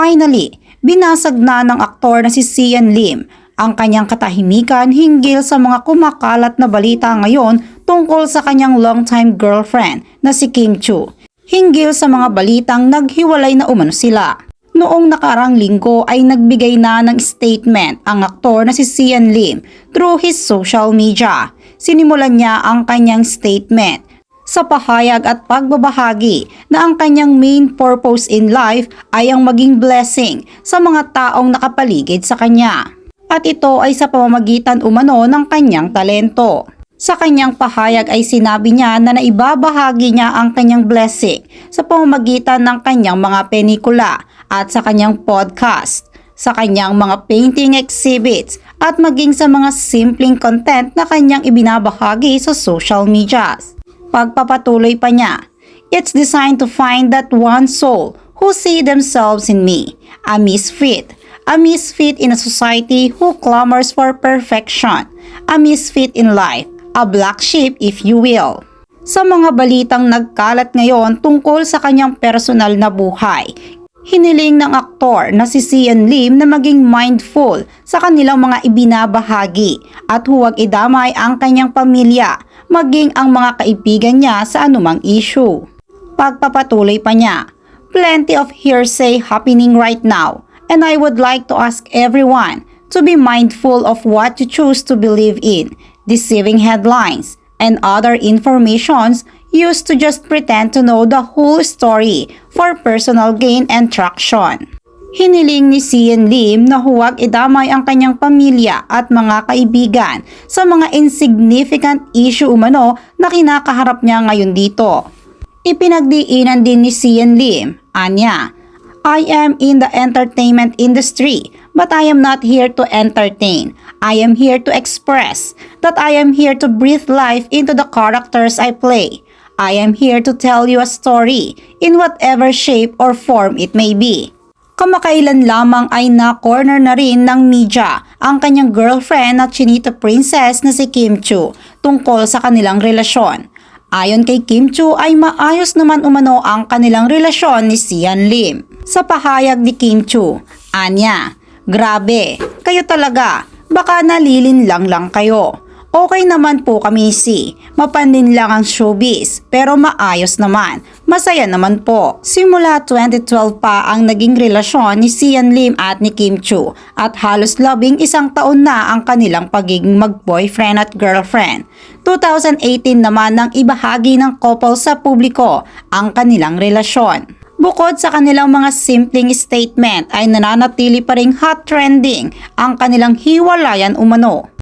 Finally, binasag na ng aktor na si Sian Lim ang kanyang katahimikan hinggil sa mga kumakalat na balita ngayon tungkol sa kanyang longtime girlfriend na si Kim Chu. Hinggil sa mga balitang naghiwalay na umano sila. Noong nakarang linggo ay nagbigay na ng statement ang aktor na si Sian Lim through his social media. Sinimulan niya ang kanyang statement sa pahayag at pagbabahagi na ang kanyang main purpose in life ay ang maging blessing sa mga taong nakapaligid sa kanya. At ito ay sa pamamagitan umano ng kanyang talento. Sa kanyang pahayag ay sinabi niya na naibabahagi niya ang kanyang blessing sa pamamagitan ng kanyang mga pelikula at sa kanyang podcast, sa kanyang mga painting exhibits at maging sa mga simpleng content na kanyang ibinabahagi sa social medias. Pagpapatuloy pa niya, It's designed to find that one soul who see themselves in me, a misfit, a misfit in a society who clamors for perfection, a misfit in life, a black sheep if you will. Sa mga balitang nagkalat ngayon tungkol sa kanyang personal na buhay, hiniling ng aktor na si Sian Lim na maging mindful sa kanilang mga ibinabahagi at huwag idamay ang kanyang pamilya maging ang mga kaibigan niya sa anumang issue. Pagpapatuloy pa niya, plenty of hearsay happening right now and I would like to ask everyone to be mindful of what you choose to believe in, deceiving headlines and other informations used to just pretend to know the whole story for personal gain and traction. Hiniling ni Sian Lim na huwag idamay ang kanyang pamilya at mga kaibigan sa mga insignificant issue umano na kinakaharap niya ngayon dito. Ipinagdiinan din ni Sian Lim, anya, I am in the entertainment industry, but I am not here to entertain. I am here to express that I am here to breathe life into the characters I play. I am here to tell you a story in whatever shape or form it may be. Kamakailan lamang ay na-corner na rin ng media ang kanyang girlfriend na chinita princess na si Kim Chu tungkol sa kanilang relasyon. Ayon kay Kim Chu ay maayos naman umano ang kanilang relasyon ni Sian Lim. Sa pahayag ni Kim Chu, Anya, grabe, kayo talaga, baka nalilin lang lang kayo. Okay naman po kami Si. Mapanin lang ang showbiz, pero maayos naman. Masaya naman po. Simula 2012 pa ang naging relasyon ni Sian Lim at ni Kim Chu at halos labing isang taon na ang kanilang pagiging mag-boyfriend at girlfriend. 2018 naman nang ibahagi ng couple sa publiko ang kanilang relasyon. Bukod sa kanilang mga simpleng statement ay nananatili pa ring hot trending ang kanilang hiwalayan umano.